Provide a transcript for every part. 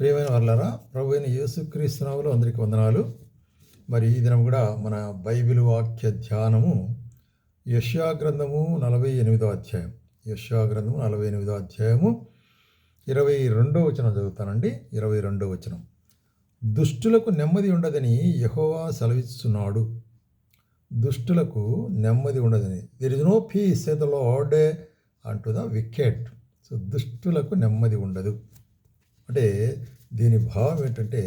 ప్రియమైన వాళ్ళారా ప్రభు అయిన యేసుక్రీస్తునాములు అందరికీ వందనాలు. మరి ఈ దినం కూడా మన బైబిల్ వాక్య ధ్యానము యశ్యా గ్రంథము నలభై ఎనిమిదో అధ్యాయం. యశ్యా గ్రంథము నలభై ఎనిమిదో అధ్యాయము ఇరవై రెండో వచనం చదువుతానండి. ఇరవై రెండో వచనం. దుష్టులకు నెమ్మది ఉండదని యహోవా సెలవిస్తున్నాడు దుష్టులకు నెమ్మది ఉండదని. There is no peace a the lord unto the wicked so దుష్టులకు నెమ్మది ఉండదు. అంటే దీని భావం ఏంటంటే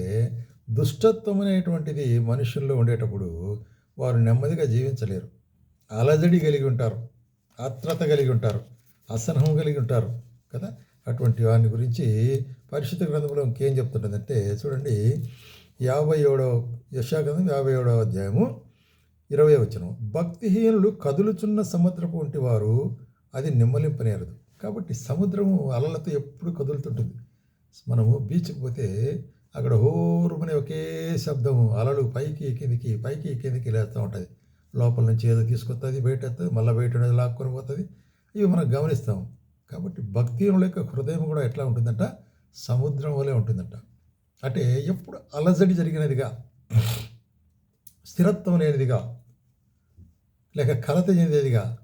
దుష్టత్వం అనేటువంటిది మనుషుల్లో ఉండేటప్పుడు వారు నెమ్మదిగా జీవించలేరు. అలజడి కలిగి ఉంటారు ఆత్రత కలిగి ఉంటారు అసహనం కలిగి ఉంటారు కదా? అటువంటి వారిని గురించి పరిశుద్ధ గ్రంథంలో ఇంకేం చెప్తుంటుందంటే చూడండి యాభై ఏడవ యశాగ్రంథం యాభై ఏడవ అధ్యాయము ఇరవై వచనం. భక్తిహీనులు కదులుచున్న సముద్రపు వంటి వారు అది నిమ్మలింపనేరదు. కాబట్టి సముద్రము అలలతో ఎప్పుడు కదులుతుంటుంది. మనము బీచ్కి పోతే అక్కడ హోరుమనే ఒకే శబ్దము. అలలు పైకి కిందికి పైకి కిందికి లేస్తూ ఉంటుంది. లోపల నుంచి ఏదో తీసుకొస్తుంది బయట వస్తుంది మళ్ళీ బయట ఉండేది లాక్కొని పోతుంది. ఇవి మనం గమనిస్తాం. కాబట్టి భక్తి యొక్క హృదయం కూడా ఎట్లా ఉంటుందంట? సముద్రం వలె ఉంటుందంట. అంటే ఎప్పుడు అలజడి జరిగినదిగా స్థిరత్వం లేనిదిగా లేక కలత చెందేదిగా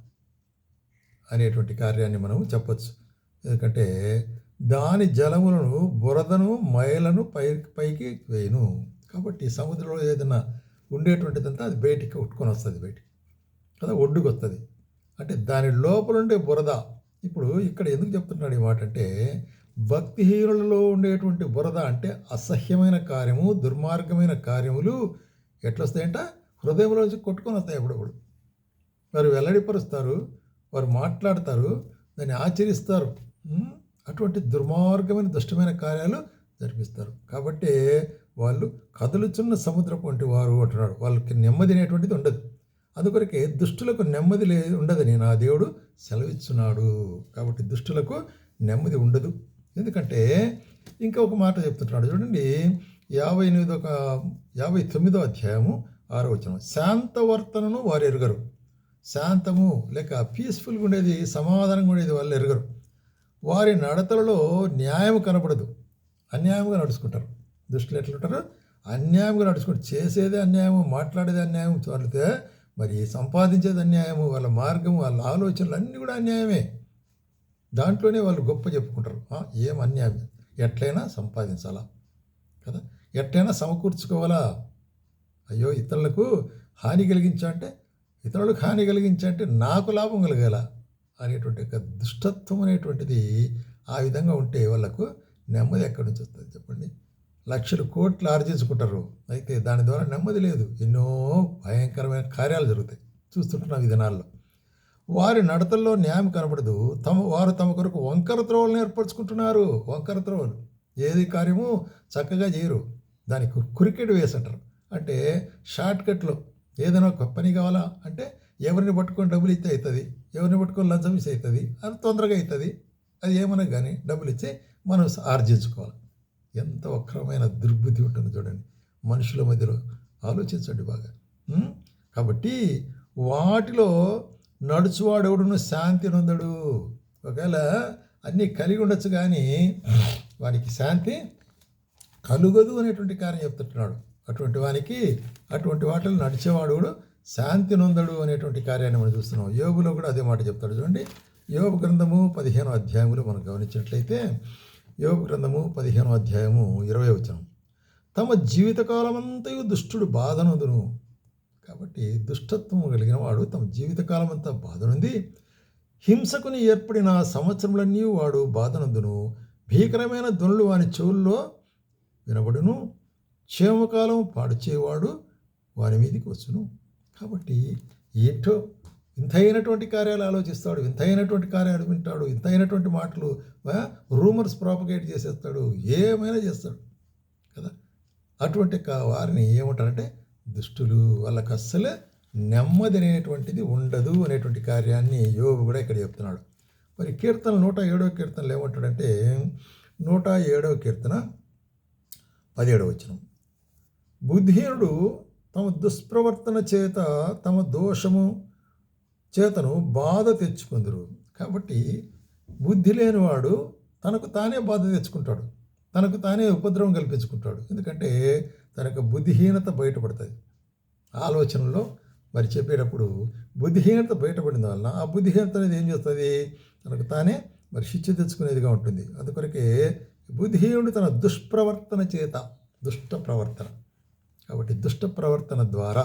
అనేటువంటి కార్యాన్ని మనం చెప్పచ్చు. ఎందుకంటే దాని జలములను బురదను మైలను పై పైకి వేయను. కాబట్టి సముద్రంలో ఏదైనా ఉండేటువంటిదంతా అది బయటికి ఉట్టుకొని వస్తుంది బయటికి. కదా ఒడ్డుకు వస్తుంది అంటే దాని లోపల ఉండే బురద. ఇప్పుడు ఇక్కడ ఎందుకు చెప్తున్నాడు ఈ మాట అంటే భక్తిహీనులలో ఉండేటువంటి బురద అంటే అసహ్యమైన కార్యము దుర్మార్గమైన కార్యములు ఎట్లొస్తాయంట? హృదయంలోంచి కొట్టుకొని వస్తాయి అప్పుడప్పుడు. వారు వెల్లడిపరుస్తారు వారు మాట్లాడతారు దాన్ని ఆచరిస్తారు. అటువంటి దుర్మార్గమైన దుష్టమైన కార్యాలు జరిపిస్తారు. కాబట్టి వాళ్ళు కదులుచున్న సముద్రపు వంటి వారు అంటున్నాడు. వాళ్ళకి నెమ్మది అనేటువంటిది ఉండదు. అందుకొరకే దుష్టులకు నెమ్మది లే ఉండదని నా దేవుడు సెలవిస్తున్నాడు కాబట్టి దుష్టులకు నెమ్మది ఉండదు. ఎందుకంటే ఇంకా ఒక మాట చెప్తున్నాడు చూడండి యాభై ఎనిమిదో ఒక యాభై తొమ్మిదో అధ్యాయము ఆరో వచనం. శాంతవర్తనను వారు ఎరుగరు. శాంతము లేక పీస్ఫుల్గా ఉండేది సమాధానంగా ఉండేది వాళ్ళు ఎరగరు. వారి నడతలలో న్యాయం కనపడదు అన్యాయంగా నడుచుకుంటారు. దుష్టులు ఎట్లుంటారు? అన్యాయంగా నడుచుకుంటారు. చేసేదే అన్యాయము మాట్లాడేది అన్యాయం వాళ్ళతే మరి సంపాదించేది అన్యాయము వాళ్ళ మార్గం వాళ్ళ ఆలోచనలు అన్నీ కూడా అన్యాయమే. దాంట్లోనే వాళ్ళు గొప్ప చెప్పుకుంటారు. ఏం అన్యాయం? ఎట్లయినా సంపాదించాలా? కదా? ఎట్లయినా సమకూర్చుకోవాలా? అయ్యో ఇతరులకు హాని కలిగించా అంటే ఇతరులకు హాని కలిగించా అంటే నాకు లాభం కలగాల? అనేటువంటి యొక్క దుష్టత్వం అనేటువంటిది ఆ విధంగా ఉంటే వాళ్ళకు నెమ్మది ఎక్కడి నుంచి వస్తుంది చెప్పండి? లక్షలు కోట్లు ఆర్జించుకుంటారు. అయితే దాని ద్వారా నెమ్మది లేదు. ఎన్నో భయంకరమైన కార్యాలు జరుగుతాయి. చూస్తుంటున్నాం ఈ దినాల్లో. వారి నడతల్లో న్యాయం కనబడదు. తమ వారు తమ కొరకు వంకర త్రోవలను ఏర్పరచుకుంటున్నారు. వంకర త్రోవలు. ఏది కార్యము చక్కగా చేయరు. దానికి కురికెట్ వేసి అంటారు. అంటే షార్ట్ కట్లో ఏదైనా ఒక పని కావాలా? అంటే ఎవరిని పట్టుకొని డబ్బులు ఇస్తే అవుతుంది? ఎవరిని పట్టుకొని లంచం ఇస్తే అవుతుంది? అది తొందరగా అవుతుంది. అది ఏమైనా కానీ డబ్బులు ఇచ్చి మనం ఆర్జించుకోవాలి. ఎంత వక్రమైన దుర్బుద్ధి ఉంటుంది చూడండి. మనుషుల మధ్యలో ఆలోచించండి బాగా. కాబట్టి వాటిలో నడుచువాడెవడును శాంతి నొందడు. ఒకవేళ అన్నీ కలిగి ఉండొచ్చు కానీ వానికి శాంతి కలుగదు అనేటువంటి కారణం చెప్తుంటున్నాడు. అటువంటి వానికి అటువంటి వాటిలో నడిచేవాడు కూడా శాంతి నొందడు అనేటువంటి కార్యాన్ని మనం చూస్తున్నాం. యోగులో కూడా అదే మాట చెప్తాడు చూడండి. యోగ గ్రంథము పదిహేను అధ్యాయములు మనం గమనించినట్లయితే యోగ గ్రంథము పదిహేను అధ్యాయము ఇరవై వచనం. తమ జీవితకాలమంతయు దుష్టుడు బాధనందును. కాబట్టి దుష్టత్వం కలిగిన వాడు తమ జీవితకాలమంతా బాధనుంది. హింసకుని ఏర్పడిన సంవత్సరములన్నీ వాడు బాధనందును. భీకరమైన ధ్వనులు వాని చెవుల్లో వినబడును. క్షేమకాలం పాడుచేవాడు వారి మీదకి వచ్చును. కాబట్టి ఏంటో ఇంతైనటువంటి కార్యాలు ఆలోచిస్తాడు ఇంతైనటువంటి కార్యాలు వింటాడు ఇంతైనటువంటి మాటలు రూమర్స్ ప్రాపగేట్ చేసేస్తాడు ఏమైనా చేస్తాడు కదా? అటువంటి వారిని ఏమంటారంటే దుష్టులు వాళ్ళకి అస్సలే నెమ్మది అనేటువంటిది ఉండదు అనేటువంటి కార్యాన్ని యోగు కూడా ఇక్కడ చెప్తున్నాడు. మరి కీర్తన నూట ఏడవ కీర్తనలు ఏమంటాడంటే నూట ఏడవ కీర్తన పదిహేడవ వచనం. బుద్ధిహీనుడు తమ దుష్ప్రవర్తన చేత తమ దోషము చేతను బాధ తెచ్చుకుందరు. కాబట్టి బుద్ధి లేనివాడు తనకు తానే బాధ తెచ్చుకుంటాడు. తనకు తానే ఉపద్రవం కల్పించుకుంటాడు. ఎందుకంటే తనకు బుద్ధిహీనత బయటపడుతుంది ఆలోచనలో మరి చెప్పేటప్పుడు బుద్ధిహీనత బయటపడిన వలన ఆ బుద్ధిహీనత అనేది ఏం చేస్తుంది? తనకు తానే మరి శిక్ష తెచ్చుకునేదిగా ఉంటుంది. అందుకొరకే బుద్ధిహీనుడు తన దుష్ప్రవర్తన చేత దుష్ట ప్రవర్తన. కాబట్టి దుష్ట ప్రవర్తన ద్వారా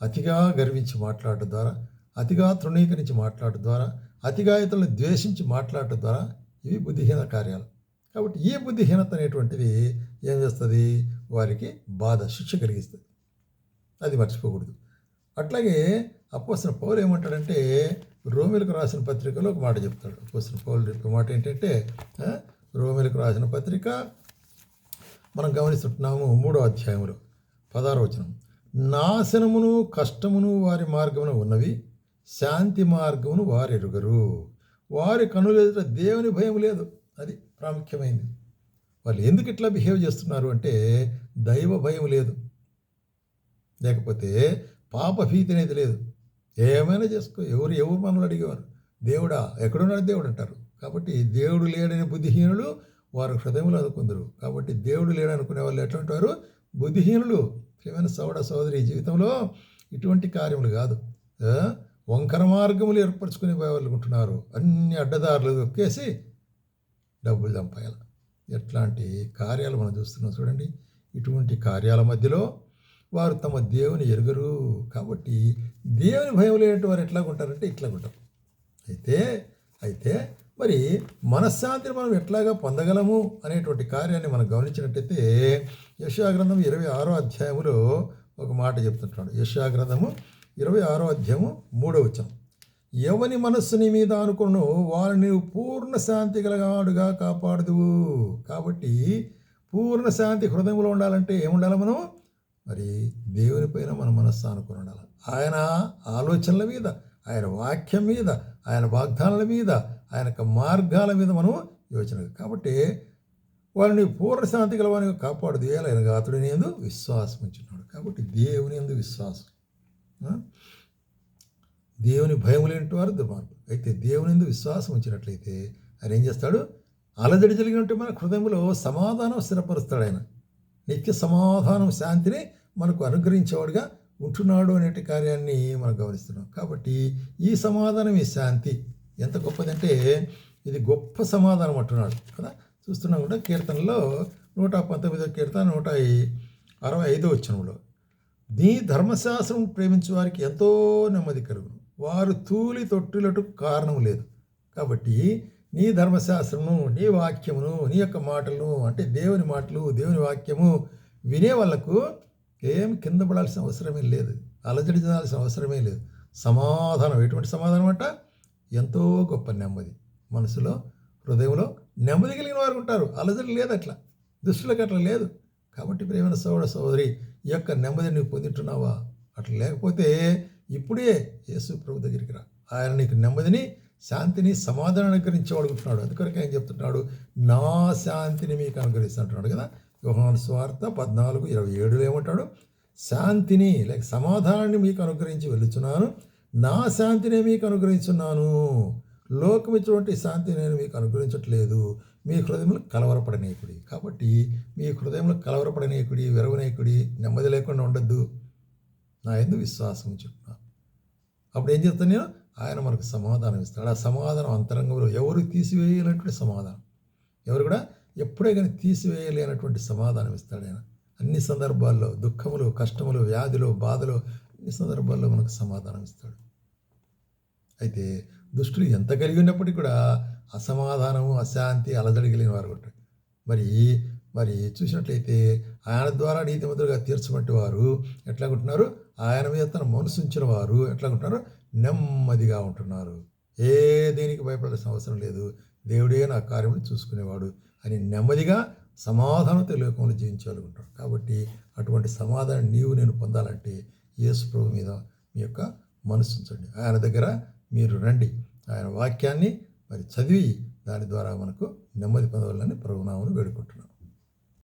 అతిగా గర్వించి మాట్లాడటం ద్వారా అతిగా తృణీకరించి మాట్లాడటం ద్వారా అతిగా ఇతరులను ద్వేషించి మాట్లాడటం ద్వారా ఇవి బుద్ధిహీన కార్యాలు. కాబట్టి ఈ బుద్ధిహీనత అనేటువంటిది ఏం చేస్తుంది? వారికి బాధ శిక్ష కలిగిస్తుంది. అది మర్చిపోకూడదు. అట్లాగే అప్పసిన పౌలు ఏమంటాడంటే రోమిలకు రాసిన పత్రికలో ఒక మాట చెప్తాడు. అప్పసిన పౌలు యొక్క మాట ఏంటంటే రోమిలకు రాసిన పత్రిక మనం గమనిస్తుంటున్నాము మూడో అధ్యాయంలో పదారో వచనం. నాశనమును కష్టమును వారి మార్గమున ఉన్నవి శాంతి మార్గమును వారు ఎరుగరు వారి కనులెదుట దేవుని భయం లేదు. అది ప్రాముఖ్యమైనది. వాళ్ళు ఎందుకు ఇట్లా బిహేవ్ చేస్తున్నారు అంటే దైవ భయం లేదు. లేకపోతే పాప భీతి అనేది లేదు. ఏమైనా చేసుకో ఎవరు ఎవరు మనల్ని అడిగేవారు? దేవుడా ఎక్కడున్నాడు దేవుడు అంటారు. కాబట్టి దేవుడు లేడని బుద్ధిహీనులు వారు హృదయంలో అనుకుందరు కాబట్టి దేవుడు లేడనుకునే వాళ్ళు ఎట్లా ఉంటారు? బుద్ధిహీనులు. ప్రియమైన సోడ సోదరి జీవితంలో ఇటువంటి కార్యములు కాదు. వంకర మార్గములు ఏర్పరచుకునే వాళ్ళు అన్ని అడ్డదారులు దొక్కేసి డబ్బులు చంపాలి ఎట్లాంటి కార్యాలు మనం చూస్తున్నాం చూడండి. ఇటువంటి కార్యాల మధ్యలో వారు తమ దేవుని ఎరుగరు. కాబట్టి దేవుని భయం లేనటువంటి వారు ఎట్లాగుంటారంటే ఇట్లాగుంటారు. ఇట్లా ఉంటారు అయితే అయితే మరి మనశ్శాంతిని మనం ఎట్లాగా పొందగలము అనేటువంటి కార్యాన్ని మనం గమనించినట్టయితే యశాగ్రంథం ఇరవై ఆరో అధ్యాయములో ఒక మాట చెప్తుంటాడు. యశాగ్రంథము ఇరవై ఆరో అధ్యాయము మూడో వచనం. ఎవని మనస్సు నీ మీద అనుకును వారిని పూర్ణ శాంతి కలగాడుగా కాపాడదు కాబట్టి పూర్ణ శాంతి హృదయంలో ఉండాలంటే ఏముండాలి మనం? మరి దేవుని పైన మన మనస్సు అనుకుని ఉండాలి. ఆయన ఆలోచనల మీద ఆయన వాక్యం మీద ఆయన వాగ్దానాల మీద ఆయన యొక్క మార్గాల మీద మనం యోచన కాబట్టి వారిని పూర్ణశాంతి గలవాని కాపాడు ఆయన అతడిని ఎందు విశ్వాసం ఉంచున్నాడు. కాబట్టి దేవుని ఎందు విశ్వాసం. దేవుని భయం లేని వారు దుర్మార్గులు. అయితే దేవుని ఎందు విశ్వాసం ఉంచినట్లయితే ఆయన ఏం చేస్తాడు? అలజడి జరిగినట్టు మన హృదయంలో సమాధానం స్థిరపరుస్తాడు ఆయన. నిత్య సమాధానం శాంతిని మనకు అనుగ్రహించేవాడుగా ఉంటున్నాడు అనేటి కార్యాన్ని మనం గమనిస్తున్నాం. కాబట్టి ఈ సమాధానం ఈ శాంతి ఎంత గొప్పదంటే ఇది గొప్ప సమాధానం అంటున్నాడు కదా? చూస్తున్నాం కూడా కీర్తనలో నూట పంతొమ్మిదో కీర్తన నూట అరవై ఐదో వచ్చినంలో నీ ధర్మశాస్త్రం ప్రేమించే వారికి ఎంతో నెమ్మది కలుగును. వారు తూలి తొట్టులటు కారణం లేదు. కాబట్టి నీ ధర్మశాస్త్రము నీ వాక్యమును నీ యొక్క మాటలను అంటే దేవుని మాటలు దేవుని వాక్యము వినే వాళ్ళకు ఏం కింద పడాల్సిన అవసరమే లేదు. అలజడి చెందాల్సిన అవసరమే లేదు. సమాధానం ఎటువంటి సమాధానం అంట? ఎంతో గొప్ప నెమ్మది. మనసులో హృదయంలో నెమ్మది కలిగిన వారు ఉంటారు. అలజడి లేదు అట్లా. దుష్టులకు అట్లా లేదు. కాబట్టి ప్రేమైన సోదర సోదరి ఈ యొక్క నెమ్మది నువ్వు పొందుతున్నావా అట్లా లేకపోతే ఇప్పుడే యేసు ప్రభు దగ్గరికి రా. ఆయన నీకు నెమ్మదిని శాంతిని సమాధానం అనుగ్రహించేవాడు అడుగుతున్నాడు. అందుకొరకు ఆయన చెప్తున్నాడు నా శాంతిని మీకు అనుగ్రహిస్తుంటున్నాడు కదా. యోహాను స్వార్థ పద్నాలుగు ఇరవై ఏడులో ఏమంటాడు? శాంతిని లేక సమాధానాన్ని మీకు అనుగ్రహించి వెళ్ళుచున్నాను. నా శాంతిని మీకు అనుగ్రహించున్నాను. లోకం ఇచ్చినటువంటి శాంతి నేను మీకు అనుగ్రహించట్లేదు. మీ హృదయంలో కలవరపడనేకుడి కాబట్టి మీ హృదయంలో కలవరపడనేకుడి విరవనేకుడి నెమ్మది లేకుండా ఉండొద్దు. నా ఎందు విశ్వాసం చెప్తున్నా అప్పుడు ఏం చెప్తాను నేను? ఆయన మనకు సమాధానం ఇస్తాడు. ఆ సమాధానం అంతరంగంలో ఎవరు తీసివేయలేనటువంటి సమాధానం. ఎవరు కూడా ఎప్పుడే కానీ తీసివేయలేనటువంటి సమాధానం ఇస్తాడు ఆయన. అన్ని సందర్భాల్లో దుఃఖములు కష్టములు వ్యాధులు బాధలు ఈ సందర్భాల్లో మనకు సమాధానం ఇస్తాడు. అయితే దుష్టులు ఎంత కలిగి ఉన్నప్పటికీ కూడా అసమాధానము అశాంతి అలజడి కలిగిన వారు ఉంటారు. మరి మరి చూసినట్లయితే ఆయన ద్వారా నీతిమంతులుగా తీర్చబట్టి వారు ఎట్లాగుంటున్నారు? ఆయన మీద తన మనసుంచిన వారు ఎట్లాగుంటున్నారు? నెమ్మదిగా ఉంటున్నారు. ఏ దేనికి భయపడాల్సిన అవసరం లేదు. దేవుడే నా కార్యం చూసుకునేవాడు అని నెమ్మదిగా సమాధానంతో లోకంలో జీవించాలనుకుంటాడు. కాబట్టి అటువంటి సమాధానం నీవు నేను పొందాలంటే యేసు ప్రభు మీద మీ యొక్క మనసు ఉంచండి. ఆయన దగ్గర మీరు రండి. ఆయన వాక్యాన్ని మరి చదివి దాని ద్వారా మనకు నెమ్మది పొందవాలని ప్రభునామను వేడుకుంటున్నాం.